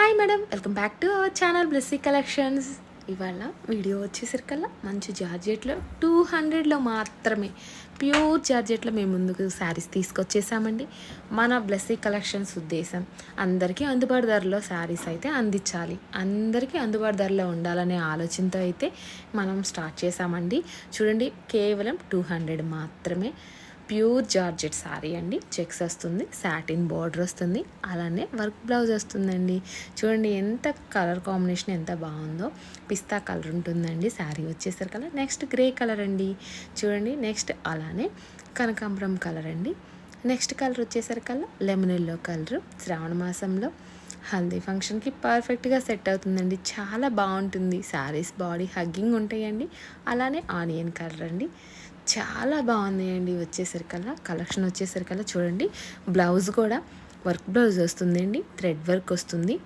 Hi madam welcome back to our channel Blessy collections ఇవాళ video వచ్చేసరికల్లా మంచి జార్జెట్లో two హండ్రెడ్లో మాత్రమే ప్యూర్ జార్జెట్లో మేము ముందుకు శారీస్ తీసుకొచ్చేసామండి. మన బ్లెస్సీ కలెక్షన్స్ ఉద్దేశం అందరికీ అందుబాటు ధరలో శారీస్ అయితే అందించాలి. అందరికీ అందుబాటు ధరలో ఉండాలనే ఆలోచనతో అయితే మనం స్టార్ట్ చేసామండి. చూడండి కేవలం టూ హండ్రెడ్ మాత్రమే. ప్యూర్ జార్జెట్ శారీ అండి. చెక్స్ వస్తుంది సాటిన్ బార్డర్ వస్తుంది అలానే వర్క్ బ్లౌజ్ వస్తుందండి. చూడండి ఎంత కలర్ కాంబినేషన్ ఎంత బాగుందో. పిస్తా కలర్ ఉంటుందండి శారీ వచ్చేసరికల్లా నెక్స్ట్ గ్రే కలర్ అండి. చూడండి నెక్స్ట్ అలానే కనకాంబరం కలర్ అండి. నెక్స్ట్ కలర్ వచ్చేసరికల్లా లెమన్ ఎల్లో కలర్ శ్రావణ మాసంలో. హల్దీ ఫంక్షన్కి పర్ఫెక్ట్గా సెట్ అవుతుందండి. చాలా బాగుంటుంది. శారీస్ బాడీ హగ్గింగ్ ఉంటాయండి. అలానే ఆనియన్ కలర్ అండి. చాలా బాగున్నాయండి వచ్చేసరికల్లా. కలెక్షన్ వచ్చేసరికల్లా చూడండి. బ్లౌజ్ కూడా వర్క్ బ్లౌజ్ వస్తుందండి. థ్రెడ్ వర్క్ వస్తుంది.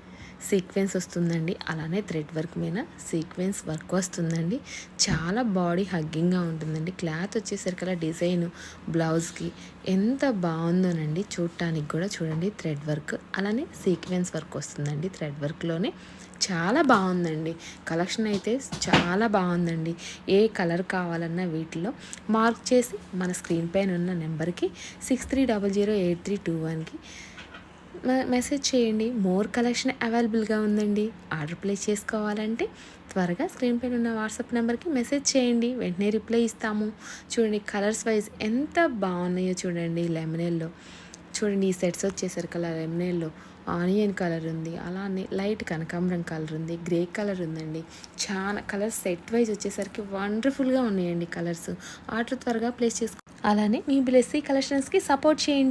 సీక్వెన్స్ వస్తుందండి. అలానే థ్రెడ్ వర్క్ మీద సీక్వెన్స్ వర్క్ వస్తుందండి. చాలా బాడీ హగ్గింగ్గా ఉంటుందండి. క్లాత్ వచ్చేసరికి అలా డిజైన్ బ్లౌజ్కి ఎంత బాగుందోనండి. చూడటానికి కూడా చూడండి థ్రెడ్ వర్క్. అలానే సీక్వెన్స్ వర్క్ వస్తుందండి థ్రెడ్ వర్క్లోనే. చాలా బాగుందండి. కలెక్షన్ అయితే చాలా బాగుందండి. ఏ కలర్ కావాలన్నా వీటిలో మార్క్ చేసి మన స్క్రీన్ పైన ఉన్న నెంబర్కి six three double zero eight three two వన్కి మెసేజ్ చేయండి. మోర్ కలెక్షన్ అవైలబుల్గా ఉందండి. ఆర్డర్ ప్లేస్ చేసుకోవాలంటే త్వరగా స్క్రీన్ పైన ఉన్న వాట్సాప్ నెంబర్కి మెసేజ్ చేయండి. వెంటనే రిప్లై ఇస్తాము. చూడండి కలర్స్ వైజ్ ఎంత బాగున్నాయో చూడండి లెమనెల్లో. చూడండి ఈ సెట్స్ వచ్చేసరికి కలర్ లెమనేల్లో. ఆనియన్ కలర్ ఉంది. అలానే లైట్ కనకాంబరం కలర్ ఉంది. గ్రే కలర్ ఉందండి. చాలా కలర్స్ సెట్ వైజ్ వచ్చేసరికి వండర్ఫుల్గా ఉన్నాయండి కలర్స్. ఆర్డర్ త్వరగా ప్లేస్ చేసుకో అలానే మీ బ్లెస్సీ కలెక్షన్స్కి సపోర్ట్ చేయండి.